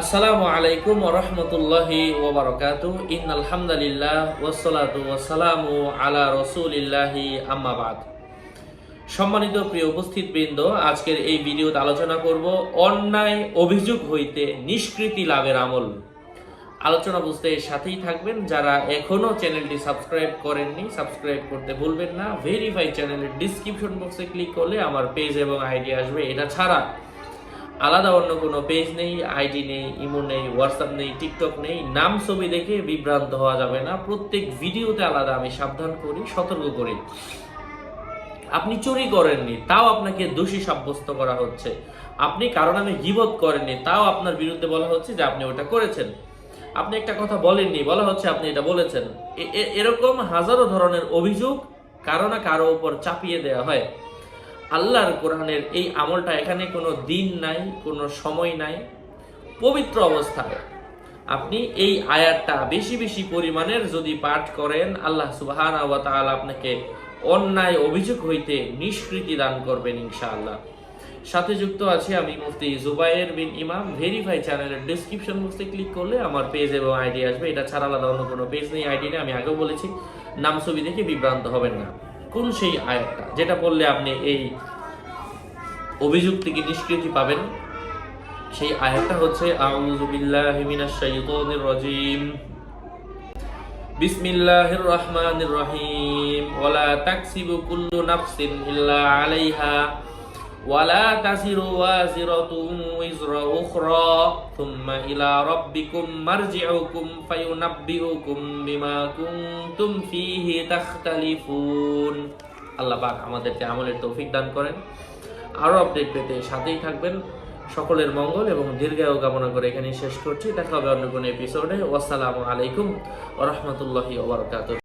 আসসালামু আলাইকুম রহমতুল্লাহি ওবরকাতু ইন আলহামদুলিল্লাহ ওয়াসসালাতু ওয়াসসালামু আলা রসুলিল্লাহি আম্মাবাদ সম্মানিত প্রিয় উপস্থিত বৃন্দ আজকের এই ভিডিওতে আলোচনা করব অন্যায় অভিযোগ হইতে নিষ্কৃতি লাভের আমল। আলোচনা বুঝতে সাথেই থাকবেন। যারা এখনও চ্যানেলটি সাবস্ক্রাইব করেননি, সাবস্ক্রাইব করতে ভুলবেন না। ভেরিফাই চ্যানেলের ডিসক্রিপশন বক্সে ক্লিক করলে আমার পেজ এবং আইডি আসবে। এটা ছাড়া আলাদা অন্য কোনো পেজ নেই আইডি নেই ইমো নেই হোয়াটসঅ্যাপ নেই টিকটক নেই, নাম ছবি দেখে বিভ্রান্ত হওয়া যাবে না। প্রত্যেক ভিডিওতে আলাদা আমি সাবধান করি, সতর্ক করি। আপনি চুরি করেননি, তাও আপনাকে দোষী সাব্যস্ত করা হচ্ছে। আপনি কারণ আমি গিবত করেননি, তাও আপনার বিরুদ্ধে বলা হচ্ছে যে আপনি ওটা করেছেন। আপনি একটা কথা বলেননি, বলা হচ্ছে আপনি এটা বলেছেন। এরকম হাজারো ধরনের অভিযোগ কারও না কারও উপর চাপিয়ে দেওয়া হয়। আল্লাহর কোরআনের এই আমলটা এখানে কোনো দিন নাই, কোনো সময় নাই, পবিত্র অবস্থায়। আপনি এই আয়াতটা বেশি বেশি পরিমাণের যদি পাঠ করেন, আল্লাহ সুবাহান আপনাকে অন্যায়, অভিযোগ হইতে নিষ্কৃতি দান করবেন ইনশাআল্লাহ। সাথে যুক্ত আছি আমি মুফতি জুবাইর বিন ইমাম। ভেরিফাই চ্যানেলের ডিসক্রিপশন বক্সে ক্লিক করলে আমার পেজ এবং আইডি আসবে। এটা ছাড়া আলাদা অন্য কোনো পেজ নেই আইডি নেই, আমি আগেও বলেছি। নাম, ছবি দেখে বিভ্রান্ত হবেন না। কোন সেই আয়াতটা, যেটা বললে আপনি এই অভিযোগ থেকে নিষ্কৃতি পাবেন, সেই আয়াতটা হচ্ছে রাজিম। বিসমিল্লাহির রহমানির রহিম। ওলা তাকসিবু কুল্লু নাফসিন ইল্লা আলাইহা। ওয়ালা তাসিরু ওয়াজিরাতুন উইজরা উখরা থুম্মা ইলা রাব্বিকুম আল্লাহ পাক আমাদেরকে আমলের তৌফিক দান করেন। আরও আপডেট পেতে সাথেই থাকবেন। সকলের মঙ্গল এবং দীর্ঘায়ু কামনা করে এখানে শেষ করছি। দেখা হবে অন্য কোনো এপিসোডে ওয়াসসালামু আলাইকুম ওয়া রাহমাতুল্লাহি ওয়া বারাকাতুহু।